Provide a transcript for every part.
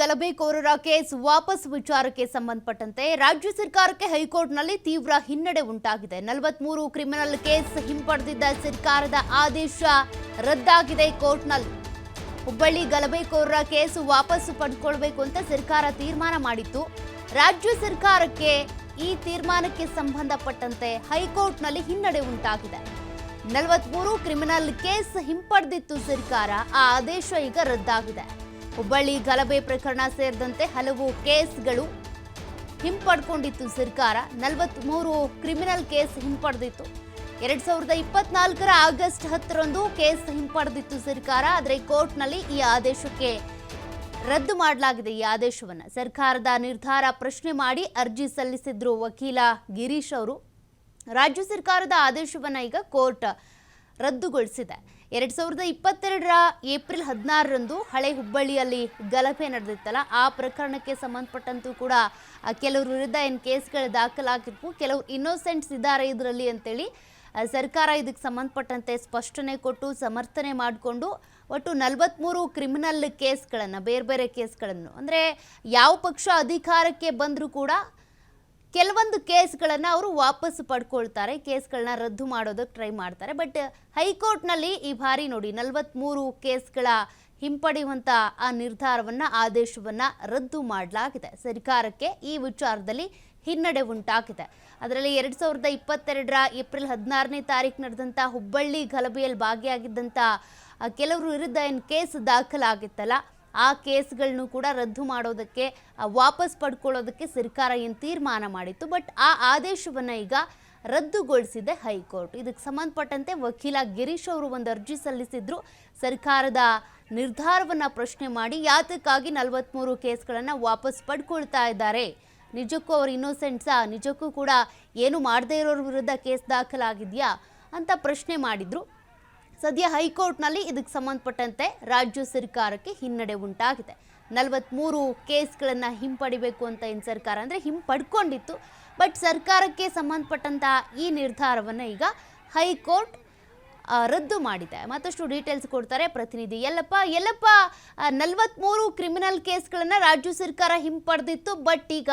ಗಲಭೆಕೋರರ case ವಾಪಸ್ ವಿಚಾರಕ್ಕೆ ಸಂಬಂಧಪಟ್ಟಂತೆ ರಾಜ್ಯ ಸರ್ಕಾರಕ್ಕೆ ಹೈಕೋರ್ಟ್ನಲ್ಲಿ ತೀವ್ರ ಹಿನ್ನಡೆ ಉಂಟಾಗಿದೆ. ನಲವತ್ಮೂರು ಕ್ರಿಮಿನಲ್ ಕೇಸ್ ಹಿಂಪಡೆದಿದ್ದ ಸರ್ಕಾರದ ಆದೇಶ ರದ್ದಾಗಿದೆ ಕೋರ್ಟ್ನಲ್ಲಿ. ಹುಬ್ಬಳ್ಳಿ ಗಲಭೆಕೋರರ ಕೇಸ್ ವಾಪಸ್ ಪಡ್ಕೊಳ್ಬೇಕು ಅಂತ ಸರ್ಕಾರ ತೀರ್ಮಾನ ಮಾಡಿತ್ತು. ರಾಜ್ಯ ಸರ್ಕಾರಕ್ಕೆ ಈ ತೀರ್ಮಾನಕ್ಕೆ ಸಂಬಂಧಪಟ್ಟಂತೆ ಹೈಕೋರ್ಟ್ನಲ್ಲಿ ಹಿನ್ನಡೆ ಉಂಟಾಗಿದೆ. ನಲವತ್ಮೂರು ಕ್ರಿಮಿನಲ್ ಕೇಸ್ ಹಿಂಪಡೆದಿತ್ತು ಸರ್ಕಾರ. ಆ ಆದೇಶ ಈಗ ರದ್ದಾಗಿದೆ. ಹುಬ್ಬಳ್ಳಿ ಗಲಭೆ ಪ್ರಕರಣ ಸೇರಿದಂತೆ ಹಲವು ಕೇಸ್ಗಳು ಹಿಂಪಡ್ಕೊಂಡಿತ್ತು ಸರ್ಕಾರ. ನಲವತ್ಮೂರು ಕ್ರಿಮಿನಲ್ ಕೇಸ್ ಹಿಂಪಡೆದಿತ್ತು. ಎರಡ್ ಸಾವಿರದ ಇಪ್ಪತ್ನಾಲ್ಕರ ಆಗಸ್ಟ್ ಹತ್ತರಂದು ಕೇಸ್ ಹಿಂಪಡೆದಿತ್ತು ಸರ್ಕಾರ. ಆದರೆ ಕೋರ್ಟ್ನಲ್ಲಿ ಈ ಆದೇಶಕ್ಕೆ ರದ್ದು ಮಾಡಲಾಗಿದೆ ಈ ಆದೇಶವನ್ನು. ಸರ್ಕಾರದ ನಿರ್ಧಾರ ಪ್ರಶ್ನೆ ಮಾಡಿ ಅರ್ಜಿ ಸಲ್ಲಿಸಿದ್ರು ವಕೀಲ ಗಿರೀಶ್ ಅವರು. ರಾಜ್ಯ ಸರ್ಕಾರದ ಆದೇಶವನ್ನು ಈಗ ಕೋರ್ಟ್ ರದ್ದುಗೊಳಿಸಿದೆ. ಎರಡ್ ಸಾವಿರದ ಇಪ್ಪತ್ತೆರಡರ ಏಪ್ರಿಲ್ ಹದಿನಾರರಂದು ಹಳೆ ಹುಬ್ಬಳ್ಳಿಯಲ್ಲಿ ಗಲಭೆ ನಡೆದಿತ್ತಲ್ಲ, ಆ ಪ್ರಕರಣಕ್ಕೆ ಸಂಬಂಧಪಟ್ಟಂತೂ ಕೂಡ ಕೆಲವರು ವಿರುದ್ಧ ಏನು ಕೇಸ್ಗಳು ದಾಖಲಾಗಿದ್ವು ಕೆಲವರು ಇನ್ನೋಸೆಂಟ್ಸ್ ಇದ್ದಾರೆ ಇದರಲ್ಲಿ ಅಂತೇಳಿ ಸರ್ಕಾರ ಇದಕ್ಕೆ ಸಂಬಂಧಪಟ್ಟಂತೆ ಸ್ಪಷ್ಟನೆ ಕೊಟ್ಟು, ಸಮರ್ಥನೆ ಮಾಡಿಕೊಂಡು, ಒಟ್ಟು ನಲವತ್ತ್ಮೂರು ಕ್ರಿಮಿನಲ್ ಕೇಸ್ಗಳನ್ನು, ಬೇರೆ ಬೇರೆ ಕೇಸ್ಗಳನ್ನು, ಅಂದರೆ ಯಾವ ಪಕ್ಷ ಅಧಿಕಾರಕ್ಕೆ ಬಂದರೂ ಕೂಡ ಕೆಲವೊಂದು ಕೇಸ್ಗಳನ್ನು ಅವರು ವಾಪಸ್ ಪಡ್ಕೊಳ್ತಾರೆ, ಕೇಸ್ಗಳನ್ನ ರದ್ದು ಮಾಡೋದಕ್ಕೆ ಟ್ರೈ ಮಾಡ್ತಾರೆ. ಬಟ್ ಹೈಕೋರ್ಟ್ನಲ್ಲಿ ಈ ಬಾರಿ ನೋಡಿ ನಲವತ್ತ್ಮೂರು ಕೇಸ್ಗಳ ಹಿಂಪಡೆಯುವಂಥ ಆ ನಿರ್ಧಾರವನ್ನು, ಆದೇಶವನ್ನು ರದ್ದು ಮಾಡಲಾಗಿದೆ. ಸರ್ಕಾರಕ್ಕೆ ಈ ವಿಚಾರದಲ್ಲಿ ಹಿನ್ನಡೆ ಉಂಟಾಗಿದೆ. ಅದರಲ್ಲಿ ಎರಡು ಸಾವಿರದ ಇಪ್ಪತ್ತೆರಡರ ಏಪ್ರಿಲ್ ಹದಿನಾರನೇ ತಾರೀಕು ನಡೆದಂಥ ಹುಬ್ಬಳ್ಳಿ ಗಲಭೆಯಲ್ಲಿ ಭಾಗಿಯಾಗಿದ್ದಂಥ ಕೆಲವರು ವಿರುದ್ಧ ಏನು ಕೇಸ್ ದಾಖಲಾಗಿತ್ತಲ್ಲ ಆ ಕೇಸ್ಗಳನ್ನು ಕೂಡ ರದ್ದು ಮಾಡೋದಕ್ಕೆ ವಾಪಸ್ ಪಡ್ಕೊಳ್ಳೋದಕ್ಕೆ ಸರ್ಕಾರ ಏನು ತೀರ್ಮಾನ ಮಾಡಿತ್ತು. ಬಟ್ ಆ ಆದೇಶವನ್ನು ಈಗ ರದ್ದುಗೊಳಿಸಿದೆ ಹೈಕೋರ್ಟ್. ಇದಕ್ಕೆ ಸಂಬಂಧಪಟ್ಟಂತೆ ವಕೀಲ ಗಿರೀಶ್ ಅವರು ಒಂದು ಅರ್ಜಿ ಸಲ್ಲಿಸಿದ್ರು. ಸರ್ಕಾರದ ನಿರ್ಧಾರವನ್ನು ಪ್ರಶ್ನೆ ಮಾಡಿ ಯಾತಕ್ಕಾಗಿ ನಲವತ್ತ್ಮೂರು ಕೇಸ್ಗಳನ್ನು ವಾಪಸ್ ಪಡ್ಕೊಳ್ತಾ ಇದ್ದಾರೆ? ನಿಜಕ್ಕೂ ಅವರು ಇನ್ನೋಸೆಂಟ್ಸಾ ನಿಜಕ್ಕೂ ಕೂಡ ಏನು ಮಾಡದೇ ಇರೋರ ವಿರುದ್ಧ ಕೇಸ್ ದಾಖಲಾಗಿದೆಯಾ? ಅಂತ ಪ್ರಶ್ನೆ ಮಾಡಿದ್ರು. ಸದ್ಯ ಹೈಕೋರ್ಟ್ನಲ್ಲಿ ಇದಕ್ಕೆ ಸಂಬಂಧಪಟ್ಟಂತೆ ರಾಜ್ಯ ಸರ್ಕಾರಕ್ಕೆ ಹಿನ್ನಡೆ ಉಂಟಾಗಿದೆ. ನಲವತ್ತ್ಮೂರು ಕೇಸ್ಗಳನ್ನು ಹಿಂಪಡಿಬೇಕು ಅಂತ ಏನು ಸರ್ಕಾರ ಅಂದರೆ ಹಿಂಪಡ್ಕೊಂಡಿತ್ತು. ಬಟ್ ಸರ್ಕಾರಕ್ಕೆ ಸಂಬಂಧಪಟ್ಟಂತಹ ಈ ನಿರ್ಧಾರವನ್ನು ಈಗ ಹೈಕೋರ್ಟ್ ರದ್ದು ಮಾಡಿದೆ. ಮತ್ತಷ್ಟು ಡೀಟೇಲ್ಸ್ ಕೊಡ್ತಾರೆ ಪ್ರತಿನಿಧಿ ಎಲ್ಲಪ್ಪ ಎಲ್ಲಪ್ಪ ನಲವತ್ತ್ಮೂರು ಕ್ರಿಮಿನಲ್ ಕೇಸ್ಗಳನ್ನು ರಾಜ್ಯ ಸರ್ಕಾರ ಹಿಂಪಡೆದಿತ್ತು, ಬಟ್ ಈಗ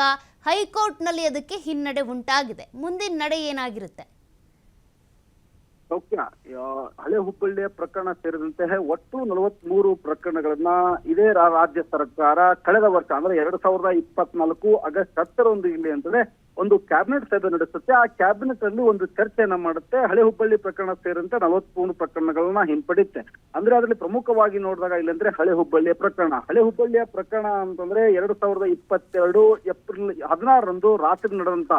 ಹೈಕೋರ್ಟ್ನಲ್ಲಿ ಅದಕ್ಕೆ ಹಿನ್ನಡೆ ಉಂಟಾಗಿದೆ. ಮುಂದಿನ ನಡೆ ಏನಾಗಿರುತ್ತೆ? ಸೌಖ್ಯ. ಹಳೆ ಹುಬ್ಬಳ್ಳಿಯ ಪ್ರಕರಣ ಸೇರಿದಂತೆ ಒಟ್ಟು ನಲವತ್ಮೂರು ಪ್ರಕರಣಗಳನ್ನ ಇದೇ ರಾಜ್ಯ ಸರ್ಕಾರ ಕಳೆದ ವರ್ಷ, ಅಂದ್ರೆ ಎರಡ್ ಸಾವಿರದ ಇಪ್ಪತ್ನಾಲ್ಕು ಆಗಸ್ಟ್ ಹತ್ತರಂದು ಇಲ್ಲಿ ಅಂತಂದ್ರೆ ಒಂದು ಕ್ಯಾಬಿನೆಟ್ ಸಭೆ ನಡೆಸುತ್ತೆ. ಆ ಕ್ಯಾಬಿನೆಟ್ ಅಲ್ಲಿ ಒಂದು ಚರ್ಚೆಯನ್ನ ಮಾಡುತ್ತೆ. ಹಳೆ ಹುಬ್ಬಳ್ಳಿ ಪ್ರಕರಣ ಸೇರಿದಂತೆ ನಲವತ್ಮೂರು ಪ್ರಕರಣಗಳನ್ನ ಹಿಂಪಡೆಯುತ್ತೆ ಅಂದ್ರೆ ಅದರಲ್ಲಿ ಪ್ರಮುಖವಾಗಿ ನೋಡಿದಾಗ ಇಲ್ಲಂದ್ರೆ ಹಳೆ ಹುಬ್ಬಳ್ಳಿಯ ಪ್ರಕರಣ. ಹಳೆ ಹುಬ್ಬಳ್ಳಿಯ ಪ್ರಕರಣ ಅಂತಂದ್ರೆ ಎರಡ್ ಸಾವಿರದ ಇಪ್ಪತ್ತೆರಡು ಏಪ್ರಿಲ್ ಹದಿನಾರರಂದು ರಾತ್ರಿ ನಡೆದಂತ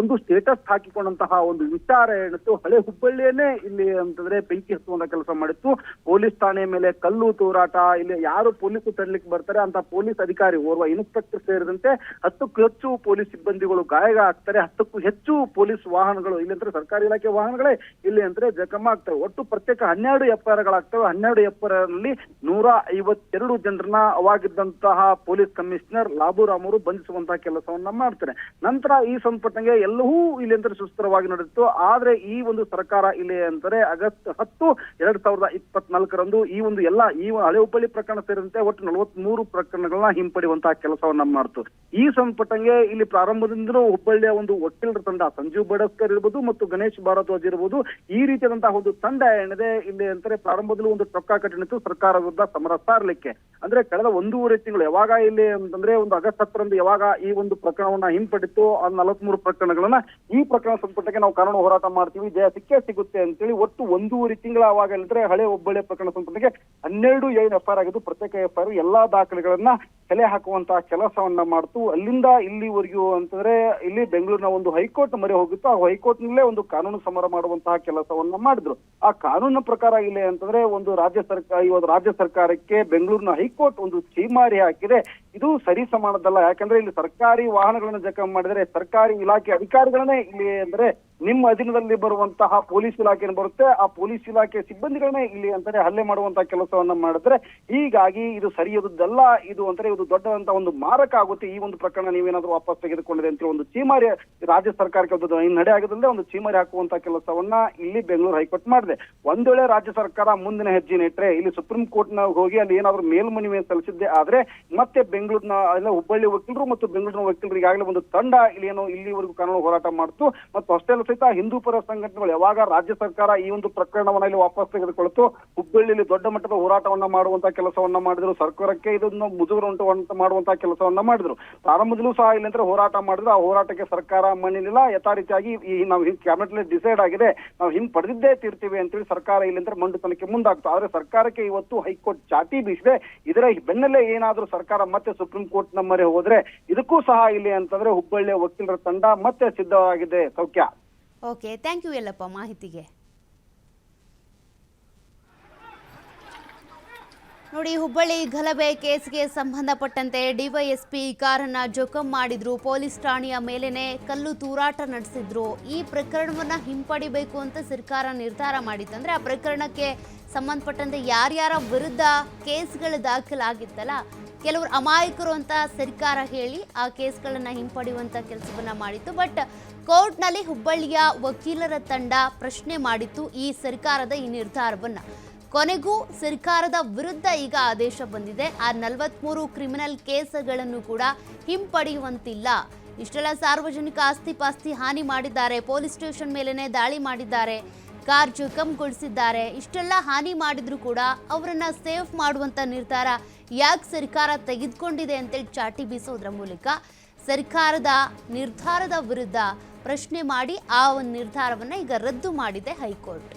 ಒಂದು ಸ್ಟೇಟಸ್ ಹಾಕಿಕೊಂಡಂತಹ ಒಂದು ವಿಚಾರ ಏನಿತ್ತು ಹಳೆ ಹುಬ್ಬಳ್ಳಿಯನ್ನೇ ಇಲ್ಲಿ ಅಂತಂದ್ರೆ ಬೆಂಕಿ ಹತ್ತುವಂತ ಕೆಲಸ ಮಾಡಿತ್ತು. ಪೊಲೀಸ್ ಠಾಣೆ ಮೇಲೆ ಕಲ್ಲು ತೂರಾಟ, ಇಲ್ಲಿ ಯಾರು ಪೊಲೀಸ್ ತರಲಿಕ್ಕೆ ಬರ್ತಾರೆ ಅಂತ ಪೊಲೀಸ್ ಅಧಿಕಾರಿ ಓರ್ವ ಇನ್ಸ್ಪೆಕ್ಟರ್ ಸೇರಿದಂತೆ ಹತ್ತು ಹೆಚ್ಚು ಪೊಲೀಸ್ ಸಿಬ್ಬಂದಿಗಳು ಗಾಯ ಆಗ್ತಾರೆ, ಹತ್ತಕ್ಕೂ ಹೆಚ್ಚು ಪೊಲೀಸ್ ವಾಹನಗಳು. ಇಲ್ಲಿ ಅಂದ್ರೆ ಸರ್ಕಾರಿ ಇಲಾಖೆ ವಾಹನಗಳೇ, ಇಲ್ಲಿ ಅಂದ್ರೆ ಜಖಮ ಆಗ್ತವೆ. ಒಟ್ಟು ಪ್ರತ್ಯೇಕ ಹನ್ನೆರಡು ಎಫ್ಐಆರ್ ಗಳಾಗ್ತವೆ ಹನ್ನೆರಡು ಎಫ್ಐಆರ್ನಲ್ಲಿ ನೂರ ಐವತ್ತೆರಡು ಜನರನ್ನ ಅವಾಗಿದ್ದಂತಹ ಪೊಲೀಸ್ ಕಮಿಷನರ್ ಲಾಬುರಾಮ್ ಅವರು ಬಂಧಿಸುವಂತಹ ಕೆಲಸವನ್ನ ಮಾಡ್ತಾರೆ. ನಂತರ ಈ ಸಂಪಟ್ಟಂಗೆ ಎಲ್ಲವೂ ಇಲ್ಲಿ ಅಂದ್ರೆ ಸುಸ್ಥಿರವಾಗಿ ನಡೆದಿತ್ತು. ಆದ್ರೆ ಈ ಒಂದು ಸರ್ಕಾರ ಇಲ್ಲಿ ಅಂತಾರೆ ಆಗಸ್ಟ್ ಹತ್ತು, ಎರಡ್ ಸಾವಿರದ ಇಪ್ಪತ್ನಾಲ್ಕರಂದು ಈ ಒಂದು ಎಲ್ಲ ಈ ಹಳೆ ಹುಬ್ಬಳ್ಳಿ ಪ್ರಕರಣ ಸೇರಿದಂತೆ ಒಟ್ಟು ನಲವತ್ಮೂರು ಪ್ರಕರಣಗಳನ್ನ ಹಿಂಪಡೆಯುವಂತಹ ಕೆಲಸವನ್ನ ಮಾಡ್ತು. ಈ ಸಂಪಟಂಗೆ ಇಲ್ಲಿ ಪ್ರಾರಂಭದಿಂದಲೂ ಹುಬ್ಬಳ್ಳಿಯ ಒಂದು ವಕೀಲರ ತಂಡ, ಸಂಜೀವ್ ಬಡಸ್ಕರ್ ಇರ್ಬೋದು ಮತ್ತು ಗಣೇಶ್ ಭಾರದ್ವಾಜ್ ಇರ್ಬೋದು, ಈ ರೀತಿಯಾದಂತಹ ಒಂದು ತಂಡ ಏನಿದೆ ಇಲ್ಲಿ ಅಂತಾರೆ ಪ್ರಾರಂಭದಲ್ಲೂ ಒಂದು ಚೊಕ್ಕ ಕಟ್ಟಿನಿತ್ತು ಸರ್ಕಾರ ವಿರುದ್ಧ ಸಮರ ಸಾರ್ಲಿಕ್ಕೆ. ಅಂದ್ರೆ ಕಳೆದ ಒಂದೂವರೆ ತಿಂಗಳು ಯಾವಾಗ ಇಲ್ಲಿ ಅಂತಂದ್ರೆ ಒಂದು ಆಗಸ್ಟ್ ಹತ್ತರಂದು ಯಾವಾಗ ಈ ಒಂದು ಪ್ರಕರಣವನ್ನ ಹಿಂಪಡಿತು ಆ ನಲವತ್ಮೂರು ಪ್ರಕರಣಗಳನ್ನ ಈ ಪ್ರಕರಣ ಸಂಪುಟಕ್ಕೆ ನಾವು ಕಾನೂನು ಹೋರಾಟ ಮಾಡ್ತೀವಿ, ಜಯ ಸಿಕ್ಕೇ ಸಿಗುತ್ತೆ ಅಂತೇಳಿ ಒಟ್ಟು ಒಂದೂವರೆ ತಿಂಗಳ ಅವಾಗ ಏನಂದ್ರೆ ಹಳೆ ಒಬ್ಬಳೆ ಪ್ರಕರಣ ಸಂಪುಟಕ್ಕೆ ಹನ್ನೆರಡು ಏನು ಎಫ್ಐಆರ್ ಆಗಿದ್ದು ಪ್ರತ್ಯೇಕ ಎಫ್ಐಆರ್ ಎಲ್ಲಾ ದಾಖಲೆಗಳನ್ನ ಕಲೆ ಹಾಕುವಂತಹ ಕೆಲಸವನ್ನ ಮಾಡ್ತು. ಅಲ್ಲಿಂದ ಇಲ್ಲಿವರೆಗೂ ಅಂತಂದ್ರೆ ಇಲ್ಲಿ ಬೆಂಗಳೂರಿನ ಒಂದು ಹೈಕೋರ್ಟ್ ಮರೆ ಹೋಗಿತ್ತು. ಆ ಹೈಕೋರ್ಟ್ ನಲ್ಲೇ ಒಂದು ಕಾನೂನು ಸಮರ ಮಾಡುವಂತಹ ಕೆಲಸವನ್ನ ಮಾಡಿದ್ರು. ಆ ಕಾನೂನಿನ ಪ್ರಕಾರ ಇಲ್ಲಿ ಅಂತಂದ್ರೆ ಒಂದು ರಾಜ್ಯ ಸರ್ಕಾರ ಇವತ್ತು ರಾಜ್ಯ ಸರ್ಕಾರಕ್ಕೆ ಬೆಂಗಳೂರಿನ ಹೈಕೋರ್ಟ್ ಒಂದು ಚೀಮಾರಿ ಹಾಕಿದೆ. ಇದು ಸರಿ ಸಮಾನದಲ್ಲ ಯಾಕಂದ್ರೆ ಇಲ್ಲಿ ಸರ್ಕಾರಿ ವಾಹನಗಳನ್ನ ಜಖಂ ಮಾಡಿದರೆ ಸರ್ಕಾರಿ ಇಲಾಖೆ ಅಧಿಕಾರಿಗಳನ್ನೇ ಇಲ್ಲಿ ಅಂದ್ರೆ ನಿಮ್ಮ ಅಧೀನದಲ್ಲಿ ಬರುವಂತಹ ಪೊಲೀಸ್ ಇಲಾಖೆ ಬರುತ್ತೆ. ಆ ಪೊಲೀಸ್ ಇಲಾಖೆ ಸಿಬ್ಬಂದಿಗಳನ್ನೇ ಇಲ್ಲಿ ಅಂತಾನೆ ಹಲ್ಲೆ ಮಾಡುವಂತಹ ಕೆಲಸವನ್ನ ಮಾಡಿದ್ರೆ ಹೀಗಾಗಿ ಇದು ಸರಿಯದಲ್ಲ ಇದು ಅಂತಾರೆ ಇದು ದೊಡ್ಡದಂತ ಒಂದು ಮಾರಕ ಆಗುತ್ತೆ. ಈ ಒಂದು ಪ್ರಕರಣ ನೀವೇನಾದ್ರೂ ವಾಪಸ್ ತೆಗೆದುಕೊಂಡಿದೆ ಅಂತ ಒಂದು ಚೀಮಾರಿ ರಾಜ್ಯ ಸರ್ಕಾರಕ್ಕೆ ನಡೆ ಆಗದಂದ್ರೆ ಒಂದು ಚೀಮಾರಿ ಹಾಕುವಂತ ಕೆಲಸವನ್ನ ಇಲ್ಲಿ ಬೆಂಗಳೂರು ಹೈಕೋರ್ಟ್ ಮಾಡಿದೆ. ಒಂದ್ ವೇಳೆ ರಾಜ್ಯ ಸರ್ಕಾರ ಮುಂದಿನ ಹೆಜ್ಜೆ ನೆಟ್ರೆ ಇಲ್ಲಿ ಸುಪ್ರೀಂ ಕೋರ್ಟ್ನ ಹೋಗಿ ಅಲ್ಲಿ ಏನಾದ್ರು ಮೇಲ್ಮನವಿ ಸಲ್ಲಿಸಿದ್ದೆ ಆದ್ರೆ ಮತ್ತೆ ಬೆಂಗಳೂರಿನ ಎಲ್ಲ ಹುಬ್ಬಳ್ಳಿ ವಕೀಲರು ಮತ್ತು ಬೆಂಗಳೂರಿನ ವಕೀಲರು ಈಗಾಗಲೇ ಒಂದು ತಂಡ ಇಲ್ಲಿ ಏನು ಇಲ್ಲಿವರೆಗೂ ಕಾನೂನು ಹೋರಾಟ ಮಾಡ್ತು. ಮತ್ತು ಅಷ್ಟೇ ಅಲ್ಲ ಸಹಿತ ಹಿಂದೂ ಪರ ಸಂಘಟನೆಗಳು ಯಾವಾಗ ರಾಜ್ಯ ಸರ್ಕಾರ ಈ ಒಂದು ಪ್ರಕರಣವನ್ನ ಇಲ್ಲಿ ವಾಪಸ್ ತೆಗೆದುಕೊಳ್ಳುತ್ತು ಹುಬ್ಬಳ್ಳಿಯಲ್ಲಿ ದೊಡ್ಡ ಮಟ್ಟದ ಹೋರಾಟವನ್ನ ಮಾಡುವಂತ ಕೆಲಸವನ್ನ ಮಾಡಿದ್ರು, ಸರ್ಕಾರಕ್ಕೆ ಇದನ್ನು ಮುಜುಗರ ಉಂಟು ಮಾಡುವಂತ ಕೆಲಸವನ್ನ ಮಾಡಿದ್ರು. ಪ್ರಾರಂಭದಲ್ಲೂ ಸಹ ಇಲ್ಲಂದ್ರೆ ಹೋರಾಟ ಮಾಡಿದ್ರು, ಆ ಹೋರಾಟಕ್ಕೆ ಸರ್ಕಾರ ಮಣ್ಣಿನಿಲ್ಲ ಯಥಾರೀತಿಯಾಗಿ ಈ ನಾವು ಕ್ಯಾಬಿನೆಟ್ ಡಿಸೈಡ್ ಆಗಿದೆ, ನಾವು ಹಿಂಗ್ ಪಡೆದಿದ್ದೇ ತೀರ್ತೀವಿ ಅಂತೇಳಿ ಸರ್ಕಾರ ಇಲ್ಲಿಂದ್ರೆ ಮಂಡುತನಕ್ಕೆ ಮುಂದಾಗ್ತು. ಆದ್ರೆ ಸರ್ಕಾರಕ್ಕೆ ಇವತ್ತು ಹೈಕೋರ್ಟ್ ಚಾಟಿ ಬೀಸಿದೆ. ಇದರ ಬೆನ್ನಲ್ಲೇ ಏನಾದ್ರೂ ಸರ್ಕಾರ ಮತ್ತೆ ಸುಪ್ರೀಂ ಕೋರ್ಟ್ನ ಮೊರೆ ಹೋದ್ರೆ, ಇದಕ್ಕೂ ಸಹ ಇಲ್ಲಿ ಅಂತಂದ್ರೆ ಹುಬ್ಬಳ್ಳಿಯ ವಕೀಲರ ತಂಡ ಮತ್ತೆ ಸಿದ್ಧವಾಗಿದೆ. ಸೌಖ್ಯ. ಓಕೆ ಥ್ಯಾಂಕ್ ಯು ಎಲ್ಲಪ್ಪ ಮಾಹಿತಿಗೆ. ನೋಡಿ, ಹುಬ್ಬಳ್ಳಿ ಗಲಭೆ ಕೇಸ್ಗೆ ಸಂಬಂಧಪಟ್ಟಂತೆ ಡಿವೈಎಸ್ಪಿ ಕಾರನ್ನ ಜೋಕಂ ಮಾಡಿದ್ರು. ಪೊಲೀಸ್ ಠಾಣೆಯ ಮೇಲೇನೆ ಕಲ್ಲು ತೂರಾಟ ನಡೆಸಿದ್ರು. ಈ ಪ್ರಕರಣವನ್ನ ಹಿಂಪಡಿಬೇಕು ಅಂತ ಸರ್ಕಾರ ನಿರ್ಧಾರ ಮಾಡಿತ್ತಂದ್ರೆ ಆ ಪ್ರಕರಣಕ್ಕೆ ಸಂಬಂಧಪಟ್ಟಂತೆ ಯಾರ್ಯಾರ ವಿರುದ್ಧ ಕೇಸ್ಗಳು ದಾಖಲಾಗಿತ್ತಲ್ಲ ಕೆಲವರು ಅಮಾಯಕರು ಅಂತ ಸರ್ಕಾರ ಹೇಳಿ ಆ ಕೇಸ್ಗಳನ್ನು ಹಿಂಪಡೆಯುವಂತ ಕೆಲಸವನ್ನ ಮಾಡಿತ್ತು. ಬಟ್ ಕೋರ್ಟ್ನಲ್ಲಿ ಹುಬ್ಬಳ್ಳಿಯ ವಕೀಲರ ತಂಡ ಪ್ರಶ್ನೆ ಮಾಡಿತ್ತು ಈ ಸರ್ಕಾರದ ಈ ನಿರ್ಧಾರವನ್ನ. ಕೊನೆಗೂ ಸರ್ಕಾರದ ವಿರುದ್ಧ ಈಗ ಆದೇಶ ಬಂದಿದೆ. ಆ ನಲವತ್ಮೂರು ಕ್ರಿಮಿನಲ್ ಕೇಸ್ಗಳನ್ನು ಕೂಡ ಹಿಂಪಡೆಯುವಂತಿಲ್ಲ. ಇಷ್ಟೆಲ್ಲ ಸಾರ್ವಜನಿಕ ಆಸ್ತಿ ಪಾಸ್ತಿ ಹಾನಿ ಮಾಡಿದ್ದಾರೆ. ಪೊಲೀಸ್ ಸ್ಟೇಷನ್ ಮೇಲೇನೆ ದಾಳಿ ಮಾಡಿದ್ದಾರೆ. ಕಾರ್ ಜಖಂಗೊಳಿಸಿದ್ದಾರೆ ಇಷ್ಟೆಲ್ಲ ಹಾನಿ ಮಾಡಿದ್ರು ಕೂಡ ಅವರನ್ನ ಸೇಫ್ ಮಾಡುವಂತ ನಿರ್ಧಾರ ಯಾಕೆ ಸರ್ಕಾರ ತೆಗೆದುಕೊಂಡಿದೆ ಅಂತೇಳಿ ಚಾಟಿ ಬೀಸೋದ್ರ ಮೂಲಕ ಸರ್ಕಾರದ ನಿರ್ಧಾರದ ವಿರುದ್ಧ ಪ್ರಶ್ನೆ ಮಾಡಿ ಆ ಒಂದು ನಿರ್ಧಾರವನ್ನು ಈಗ ರದ್ದು ಮಾಡಿದೆ ಹೈಕೋರ್ಟ್.